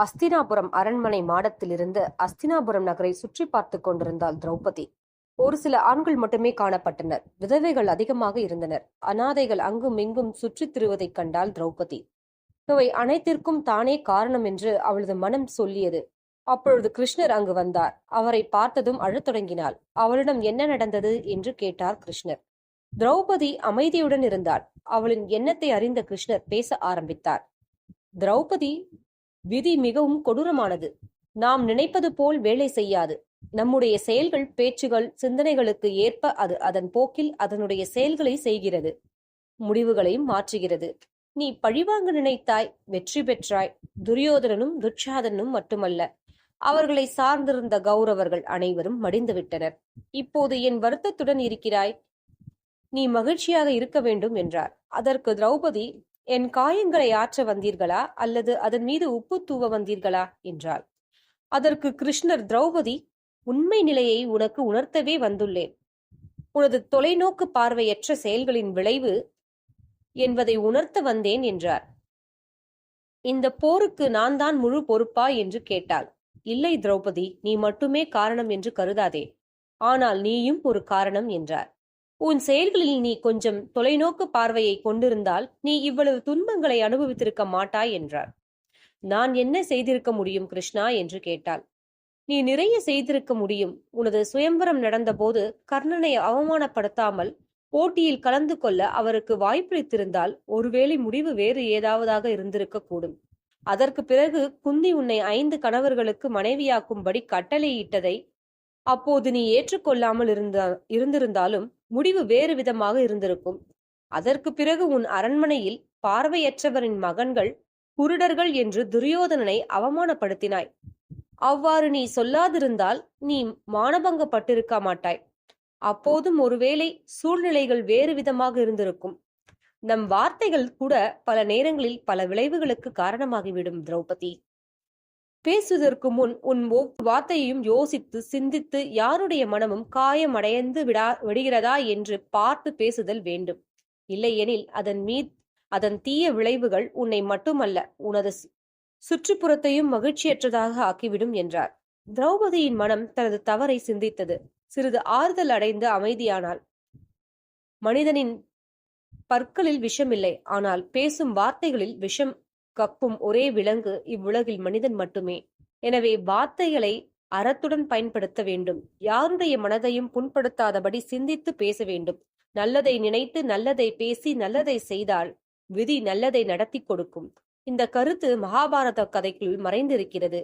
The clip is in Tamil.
அஸ்தினாபுரம் அரண்மனை மாடத்திலிருந்து அஸ்தினாபுரம் நகரை சுற்றி பார்த்துக் கொண்டிருந்தாள் திரௌபதி. ஒரு சில ஆண்கள் மட்டுமே காணப்பட்டனர். விதவைகள் அதிகமாக இருந்தனர். அனாதைகள் அங்கும் இங்கும் சுற்றித் திருவதைக் கண்டாள் திரௌபதி. இவை அனைத்திற்கும் தானே காரணம் என்று அவளது மனம் சொல்லியது. அப்பொழுது கிருஷ்ணர் அங்கு வந்தார். அவரை பார்த்ததும் அழத் தொடங்கினாள். அவளிடம் என்ன நடந்தது? என்று கேட்டார் கிருஷ்ணர். திரௌபதி அமைதியுடன் இருந்தாள். அவளின் எண்ணத்தை அறிந்த கிருஷ்ணர் பேச ஆரம்பித்தார். திரௌபதி விதி மிகவும் கொடூரமானது. நாம் நினைப்பது போல் வேலை செய்யாது. நம்முடைய செயல்கள் பேச்சுகள் சிந்தனைகளுக்கு ஏற்ப அது அதன் போக்கில் அதனுடைய செயல்களை செய்கிறது. முடிவுகளையும் மாற்றுகிறது. நீ பழிவாங்க நினைத்தாய் வெற்றி பெற்றாய். துரியோதனனும் துட்சாதனும் மட்டுமல்ல. அவர்களை சார்ந்திருந்த கௌரவர்கள் அனைவரும் மடிந்துவிட்டனர். இப்போது என் வருத்தத்துடன் இருக்கிறாய். நீ மகிழ்ச்சியாக இருக்க வேண்டும் என்றார். அதற்கு திரௌபதி என் காயங்களை ஆற்ற வந்தீர்களா? அல்லது அதன் மீது உப்பு தூவ வந்தீர்களா? என்றாள். அதற்கு கிருஷ்ணர் திரௌபதி உண்மை நிலையை உனக்கு உணர்த்தவே வந்துள்ளேன். உனது தொலைநோக்கு பார்வையற்ற செயல்களின் விளைவு என்பதை உணர்த்த வந்தேன் என்றார். இந்த போருக்கு நான் தான் முழு பொறுப்பா என்று கேட்டாள். இல்லை திரௌபதி நீ மட்டுமே காரணம் என்று கருதாதே. ஆனால் நீயும் ஒரு காரணம் என்றார். உன் செயல்களில் நீ கொஞ்சம் தொலைநோக்கு பார்வையை கொண்டிருந்தால் நீ இவ்வளவு துன்பங்களை அனுபவித்திருக்க மாட்டாய் என்றார். நான் என்ன செய்திருக்க முடியும் கிருஷ்ணா? என்று கேட்டாள். நீ நிறைய செய்திருக்க முடியும். உனது சுயம்பரம் நடந்தபோது கர்ணனை அவமானப்படுத்தாமல் போட்டியில் கலந்து கொள்ள அவருக்கு வாய்ப்பளித்திருந்தால் ஒருவேளை முடிவு வேறு ஏதாவதாக இருந்திருக்க கூடும். அதற்கு பிறகு குந்தி உன்னை ஐந்து கணவர்களுக்கு மனைவியாக்கும்படி கட்டளையிட்டதை அப்போது நீ ஏற்றுக்கொள்ளாமல் இருந்த இருந்திருந்தாலும் முடிவு வேறு விதமாக இருந்திருக்கும். அதற்கு பிறகு உன் அரண்மனையில் பார்வையற்றவரின் மகன்கள் குருடர்கள் என்று துரியோதனனை அவமானப்படுத்தினாய். அவ்வாறு நீ சொல்லாதிருந்தால் நீ மானபங்கப்பட்டிருக்க மாட்டாய். அப்போதும் ஒருவேளை சூழ்நிலைகள் வேறு விதமாக இருந்திருக்கும். நம் வார்த்தைகள் கூட பல நேரங்களில் பல விளைவுகளுக்கு காரணமாகிவிடும் திரௌபதி. பேசுவதற்கு முன் உன் ஒவ்வொரு வார்த்தையையும் யோசித்து சிந்தித்து யாருடைய மனமும் காயமடைந்து விடா விடுகிறதா என்று பார்த்து பேசுதல் வேண்டும். இல்லையெனில் அதன் மீது அதன் தீய விளைவுகள் உன்னை மட்டுமல்ல உனது சுற்றுப்புறத்தையும் மகிழ்ச்சியற்றதாக ஆக்கிவிடும் என்றார். திரௌபதியின் மனம் தனது தவறை சிந்தித்தது. சிறிது ஆறுதல் அடைந்து அமைதியானாள். மனிதனின் பற்களில் விஷமில்லை. ஆனால் பேசும் வார்த்தைகளில் விஷம் கப்பும் ஒரே விலங்கு இவ்வுலகில் மனிதன் மட்டுமே. எனவே வார்த்தைகளை அறத்துடன் பயன்படுத்த வேண்டும். யாருடைய மனதையும் புண்படுத்தாதபடி சிந்தித்து பேச வேண்டும். நல்லதை நினைத்து நல்லதை பேசி நல்லதை செய்தால் விதி நல்லதை நடத்தி கொடுக்கும். இந்த கருத்து மகாபாரத கதைக்குள் மறைந்திருக்கிறது.